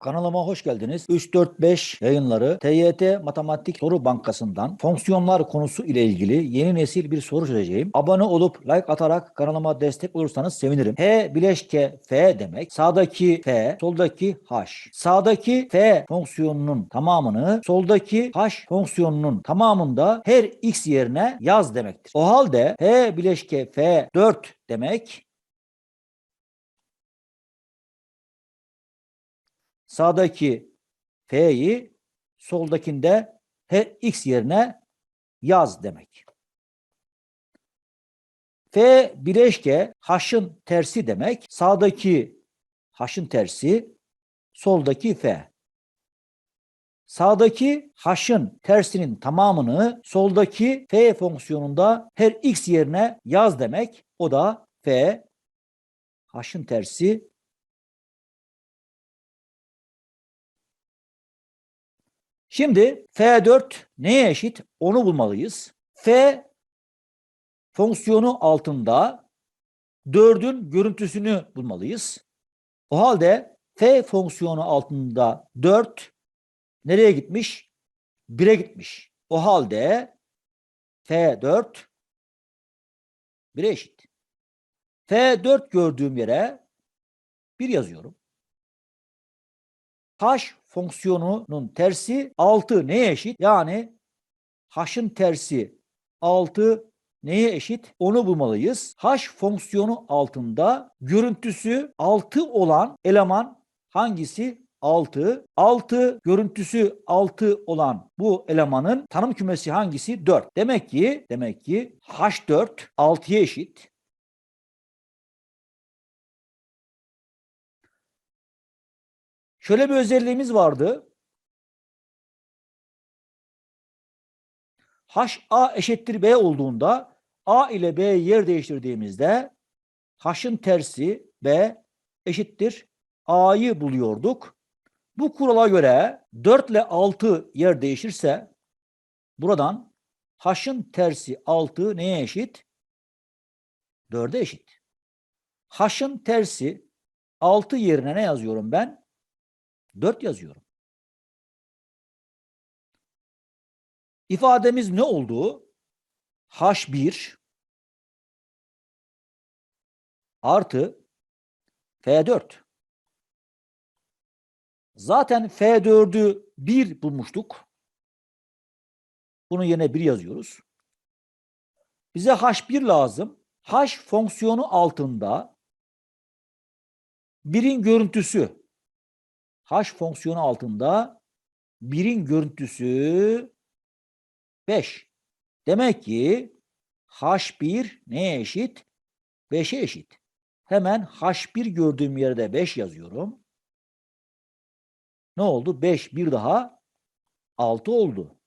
Kanalıma hoş geldiniz. 3-4-5 yayınları TYT Matematik Soru Bankası'ndan fonksiyonlar konusu ile ilgili yeni nesil bir soru çözeceğim. Abone olup like atarak kanalıma destek olursanız sevinirim. H bileşke F demek. Sağdaki F, soldaki H. Sağdaki F fonksiyonunun tamamını soldaki H fonksiyonunun tamamında her x yerine yaz demektir. O halde H bileşke F 4 demek sağdaki F'yi soldakinde her x yerine yaz demek. F bileşke H'ın tersi demek. Sağdaki H'ın tersi, soldaki F. Sağdaki H'ın tersinin tamamını soldaki F fonksiyonunda her x yerine yaz demek. O da F H'ın tersi Şimdi F4 neye eşit? Onu bulmalıyız. F fonksiyonu altında 4'ün görüntüsünü bulmalıyız. O halde F fonksiyonu altında 4 nereye gitmiş? 1'e gitmiş. O halde F4 1'e eşit. F4 gördüğüm yere 1 yazıyorum. H fonksiyonunun tersi 6 neye eşit? Yani h'ın tersi 6 neye eşit? Onu bulmalıyız. H fonksiyonu altında görüntüsü 6 olan eleman hangisi? 6. 6 görüntüsü 6 olan bu elemanın tanım kümesi hangisi? 4. Demek ki demek ki H4 6'ya eşit. Şöyle bir özelliğimiz vardı. H A eşittir B olduğunda A ile B yer değiştirdiğimizde H'ın tersi B eşittir A'yı buluyorduk. Bu kurala göre 4 ile 6 yer değişirse buradan H'ın tersi 6 neye eşit? 4'e eşit. H'ın tersi 6 yerine ne yazıyorum ben? 4 yazıyorum. İfademiz ne oldu? H1 artı F4. Zaten F4'ü 1 bulmuştuk. Bunun yerine 1 yazıyoruz. Bize H1 lazım. H fonksiyonu altında birin görüntüsü h fonksiyonu altında birin görüntüsü 5. Demek ki h1 neye eşit? 5'e eşit. Hemen h1 gördüğüm yerde 5 yazıyorum. Ne oldu? 5 bir daha 6 oldu.